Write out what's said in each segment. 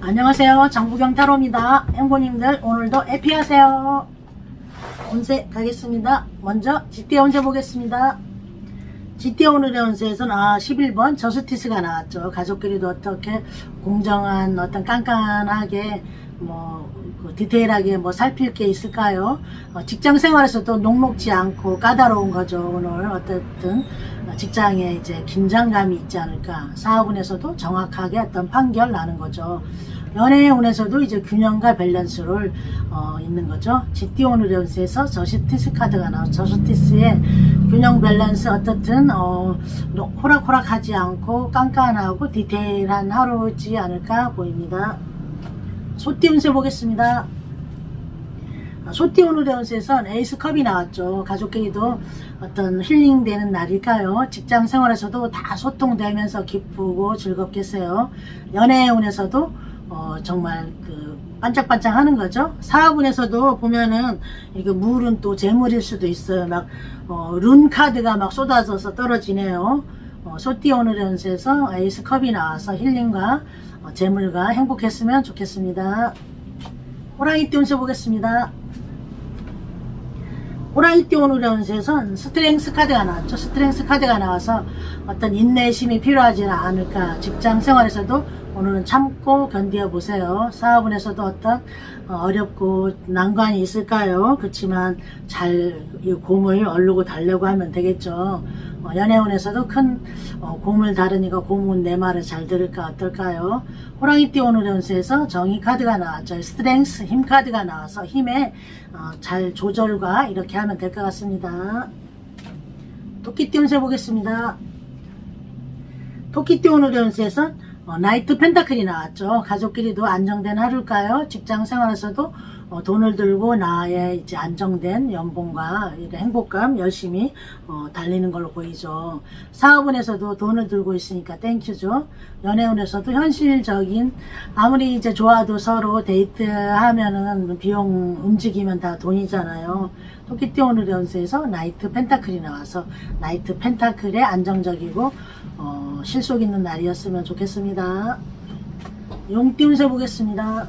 안녕하세요. 정부경 타로입니다. 행보님들 오늘도 에피하세요. 운세 가겠습니다. 먼저 GT 운세 보겠습니다. GT 오늘의 운세에서는 아 11번 저스티스가 나왔죠. 가족끼리도 어떻게 공정한 어떤 깐깐하게 뭐 그 디테일하게 뭐 살필 게 있을까요? 어, 직장 생활에서도 녹록지 않고 까다로운 거죠. 오늘 어쨌든 직장에 이제 긴장감이 있지 않을까. 사업운에서도 정확하게 어떤 판결 나는 거죠. 연애의 운에서도 이제 균형과 밸런스를 어, 있는 거죠. GT 오늘의 운세에서 저스티스 카드가 나와 저스티스의 균형 밸런스 어떻든 어, 노- 호락호락하지 않고 깐깐하고 디테일한 하루지 않을까 보입니다. 소띠 운세 보겠습니다. 아, 소띠 오늘의 운세에선 에이스 컵이 나왔죠. 가족끼리도 어떤 힐링되는 날일까요? 직장 생활에서도 다 소통되면서 기쁘고 즐겁겠어요. 연애의 운에서도 어, 정말 그 반짝반짝 하는 거죠. 사업운에서도 보면은 이게 물은 또 재물일 수도 있어요. 막, 어, 룬 카드가 막 쏟아져서 떨어지네요. 어, 소띠 오늘의 운세에서 에이스 컵이 나와서 힐링과 어, 재물과 행복했으면 좋겠습니다. 호랑이띠 운세 보겠습니다. 호랑이띠 오늘의 운세에선 스트렝스 카드가 나왔죠. 스트렝스 카드가 나와서 어떤 인내심이 필요하지 않을까. 직장 생활에서도 오늘은 참고 견디어 보세요. 사업운에서도 어떤 어, 어렵고 난관이 있을까요? 그렇지만 잘 이 곰을 얼르고 달려고 하면 되겠죠. 어, 연애운에서도 큰 어, 곰을 다루니까 곰은 내 말을 잘 들을까 어떨까요? 호랑이띠 오늘의 운세에서 정의 카드가 나왔죠. 스트렝스 힘 카드가 나와서 힘에 어, 잘 조절과 이렇게 하면 될 것 같습니다. 토끼띠 운세 보겠습니다. 토끼띠 오늘의 운세에서 어, 나이트 펜타클이 나왔죠. 가족끼리도 안정된 하루일까요? 직장 생활에서도 어, 돈을 들고 나의 이제 안정된 연봉과 행복감 열심히 어, 달리는 걸로 보이죠. 사업운에서도 돈을 들고 있으니까 땡큐죠. 연애운에서도 현실적인 아무리 이제 좋아도 서로 데이트하면은 비용 움직이면 다 돈이잖아요. 토끼띠 오늘의 연세에서 나이트 펜타클이 나와서 나이트 펜타클의 안정적이고 어, 실속 있는 날이었으면 좋겠습니다. 용띠 운세 보겠습니다.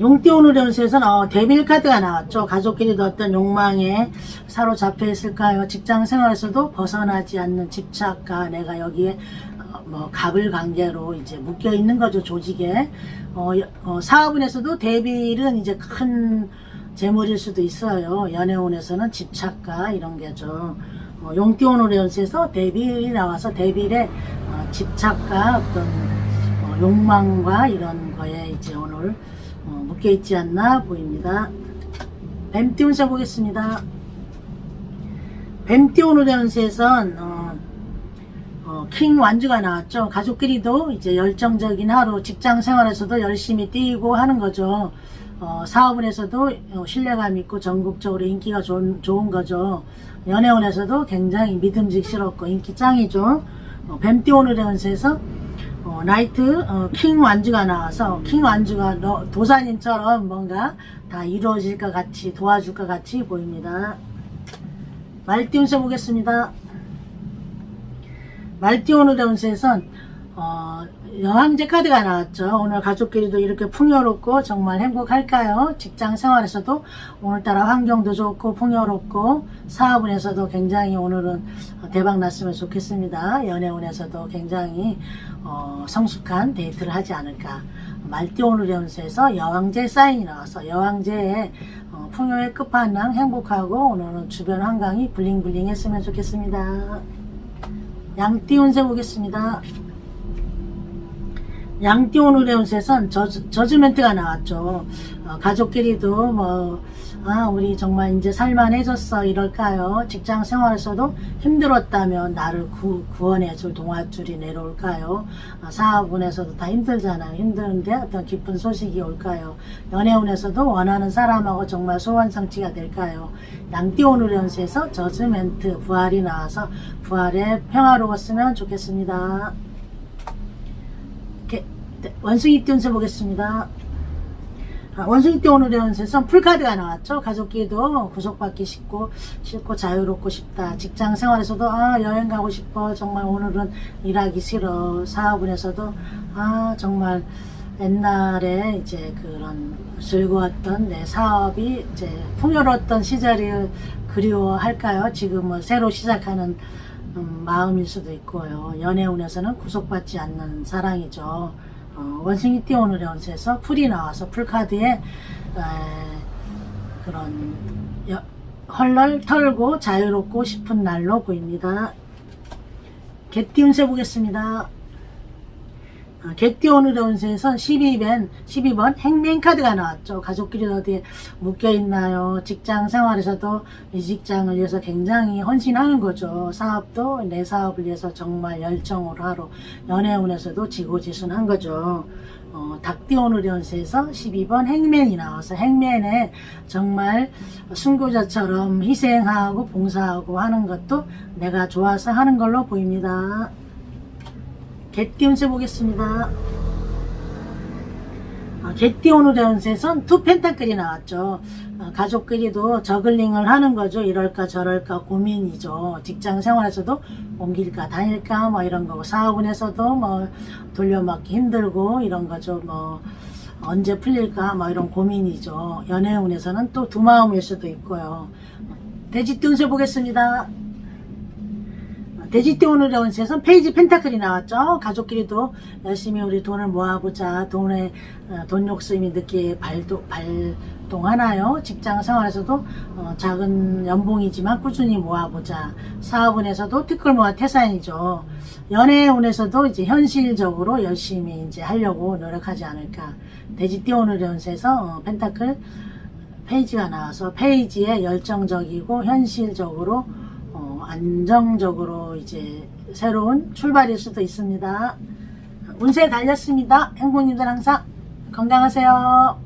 용띠 오늘 연세에서는 어, 데빌 카드가 나왔죠. 가족끼리도 어떤 욕망에 사로잡혀 있을까요? 직장 생활에서도 벗어나지 않는 집착과 내가 여기에 어, 뭐 갑을 관계로 이제 묶여 있는 거죠 조직에 어, 여- 어, 사업운에서도 데빌은 이제 큰 재물일 수도 있어요. 연애운에서는 집착과 이런 게죠. 어, 용띠 오늘 연세에서 데빌이 나와서 데빌의 어, 집착과 어떤 어, 욕망과 이런 거에 이제 오늘 어, 묶여 있지 않나 보입니다. 뱀띠 운세 보겠습니다. 뱀띠 오늘 연세에선 어, 어, 킹 완주가 나왔죠. 가족끼리도 이제 열정적인 하루, 직장 생활에서도 열심히 뛰고 하는 거죠. 어, 사업운에서도 어, 신뢰감 있고 전국적으로 인기가 좋은, 좋은 거죠. 연애운에서도 굉장히 믿음직스럽고 인기 짱이죠. 어, 뱀띠 오늘의 운세에서 어, 나이트 어, 킹 완주가 나와서 킹 완주가 너- 도사님처럼 뭔가 다 이루어질 것 같이 도와줄 것 같이 보입니다. 말띠 운세 보겠습니다. 말띠 오늘의 운세에선 어, 여왕제 카드가 나왔죠. 오늘 가족끼리도 이렇게 풍요롭고 정말 행복할까요? 직장 생활에서도 오늘따라 환경도 좋고 풍요롭고 사업운에서도 굉장히 오늘은 대박 났으면 좋겠습니다. 연애운에서도 굉장히 어, 성숙한 데이트를 하지 않을까. 말띠 오늘의 운세에서 여왕제 사인이 나와서 여왕제의 어, 풍요의 끝판왕 행복하고 오늘은 주변 한강이 블링블링 했으면 좋겠습니다. 양띠 운세 보겠습니다. 양띠 오늘의 운세선 저주, 저주멘트가 나왔죠. 어, 가족끼리도 뭐, 아, 우리 정말 이제 살만해졌어. 이럴까요? 직장 생활에서도 힘들었다면 나를 구, 구원해줄 동아줄이 내려올까요? 아, 사업운에서도 다 힘들잖아요. 힘드는데 어떤 기쁜 소식이 올까요? 연애운에서도 원하는 사람하고 정말 소원 성취가 될까요? 양띠 오늘의 운세에서 저주멘트 부활이 나와서 부활에 평화로웠으면 좋겠습니다. 네, 원숭이 띠운세 보겠습니다. 아, 원숭이띠 오늘의 운세선 풀카드가 나왔죠. 가족끼리도 구속받기 싫고, 싫고 자유롭고 싶다. 직장 생활에서도 아 여행 가고 싶어. 정말 오늘은 일하기 싫어. 사업운에서도 아 정말 옛날에 이제 그런 즐거웠던 내 사업이 이제 풍요로웠던 시절을 그리워할까요? 지금은 새로 시작하는 음, 마음일 수도 있고요. 연애운에서는 구속받지 않는 사랑이죠. 어, 원숭이 띠 오늘의 운세에서 풀이 나와서 풀카드에 에, 그런 여- 헐럴 털고 자유롭고 싶은 날로 보입니다. 개띠 운세 보겠습니다. 아, 개띠 오늘의 운세에선 12번, 12번 행맨 카드가 나왔죠. 가족끼리 어디에 묶여있나요? 직장 생활에서도 이 직장을 위해서 굉장히 헌신하는 거죠. 사업도 내 사업을 위해서 정말 열정으로 하러 연애운에서도 지고지순한 거죠. 어, 닭띠 오늘의 운세에서 12번 행맨이 나와서 행맨에 정말 순교자처럼 희생하고 봉사하고 하는 것도 내가 좋아서 하는 걸로 보입니다. 개띠 운세 보겠습니다. 아, 개띠 오늘의 운세선 투 펜타클이 나왔죠. 아, 가족끼리도 저글링을 하는 거죠. 이럴까 저럴까 고민이죠. 직장 생활에서도 옮길까 다닐까 뭐 이런 거고 사업운에서도 뭐 돌려막기 힘들고 이런 거죠. 뭐 언제 풀릴까 뭐 이런 고민이죠. 연애운에서는 또 두 마음일 수도 있고요. 돼지띠 운세 보겠습니다. 돼지띠 오늘의 운세선 페이지 펜타클이 나왔죠. 가족끼리도 열심히 우리 돈을 모아보자. 돈에 어, 돈 욕심이 늦게 발도, 발동하나요? 직장 생활에서도 어, 작은 연봉이지만 꾸준히 모아보자. 사업운에서도 티끌 모아 태산이죠. 연애운에서도 이제 현실적으로 열심히 이제 하려고 노력하지 않을까. 돼지띠 오늘의 운세에서 어, 펜타클 페이지가 나와서 페이지에 열정적이고 현실적으로 어, 안정적으로 이제 새로운 출발일 수도 있습니다. 운세 달렸습니다. 행복님들 항상 건강하세요.